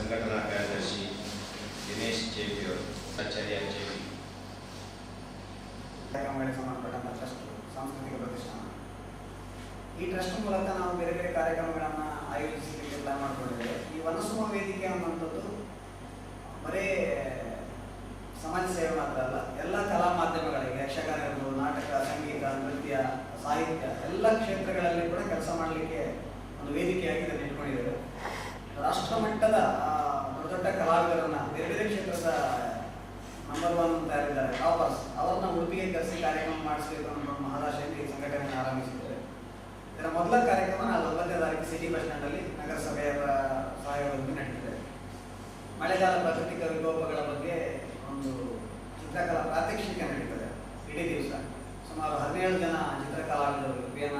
ಸಂಘಟನಾ ಕಾರ್ಯದರ್ಶಿ ದಿನೇಶ್ ಜೇಬಿಯವರು ಆಚಾರ್ಯ ಜೇಬಿ ಟ್ರಸ್ಟ್ ಸಾಂಸ್ಕೃತಿಕ ಪ್ರತಿಷ್ಠಾನ. ಈ ಟ್ರಸ್ಟ್ ಮೂಲಕ ನಾವು ಬೇರೆ ಬೇರೆ ಕಾರ್ಯಕ್ರಮಗಳನ್ನು ಆಯೋಜಿಸಿ ಪ್ಲಾನ್ ಮಾಡಿಕೊಂಡಿದ್ದೇವೆ. ಈ ವನಸುಮ ವೇದಿಕೆ ಅನ್ನುವಂಥದ್ದು ಬರೇ ಸಮಾಜ ಸೇವೆ ಮಾತ್ರ ಅಲ್ಲ, ಎಲ್ಲ ಕಲಾ ಮಾಧ್ಯಮಗಳಿಗೆ ಯಕ್ಷಗಾನ ನಾಟಕ, ಸಂಗೀತ, ನೃತ್ಯ, ಸಾಹಿತ್ಯ, ಎಲ್ಲ ಕ್ಷೇತ್ರಗಳಲ್ಲಿ ಕೂಡ ಕೆಲಸ ಮಾಡಲಿಕ್ಕೆ ಒಂದು ವೇದಿಕೆಯಾಗಿ ಇದನ್ನು ಇಟ್ಕೊಂಡಿದ್ದೇವೆ. ರಾಷ್ಟ್ರ ಮಟ್ಟದ ದೊಡ್ಡ ಕಲಾವಿದರನ್ನ ಬೇರೆ ಬೇರೆ ಕ್ಷೇತ್ರದ ನಂಬರ್ ಒನ್ ಅಂತ ಇದ್ದಾರೆ ಟಾಪರ್ಸ್, ಅವರನ್ನ ಉಡುಪಿಗೆ ಕರೆಸಿ ಕಾರ್ಯಕ್ರಮ ಮಾಡಿಸಬೇಕು ಅನ್ನೋ ಮಹಾರಾಷ್ಟ್ರ ಮಹದಾಶೆಯಿಂದ ಈ ಸಂಘಟನೆಯನ್ನು ಆರಂಭಿಸಿದ್ದಾರೆ. ಇದರ ಮೊದಲ ಕಾರ್ಯಕ್ರಮ ನಾವು ಒಂಬತ್ತನೇ ತಾರೀಕು ಸಿಟಿ ಬಸ್ ಸ್ಟ್ಯಾಂಡಲ್ಲಿ ನಗರಸಭೆಯ ಸಹಯೋಗದಲ್ಲಿ ನಡೆದಿದೆ. ಮಳೆಗಾಲ ಪ್ರಾಕೃತಿಕ ವಿಕೋಪಗಳ ಬಗ್ಗೆ ಒಂದು ಚಿತ್ರಕಲಾ ಪ್ರಾತ್ಯಕ್ಷಿಕೆ ನಡೀತದೆ. ಇಡೀ ದಿವಸ ಸುಮಾರು ಹದಿನೇಳು ಜನ ಚಿತ್ರಕಲಾವಿದರು, ವಿ ಎನ್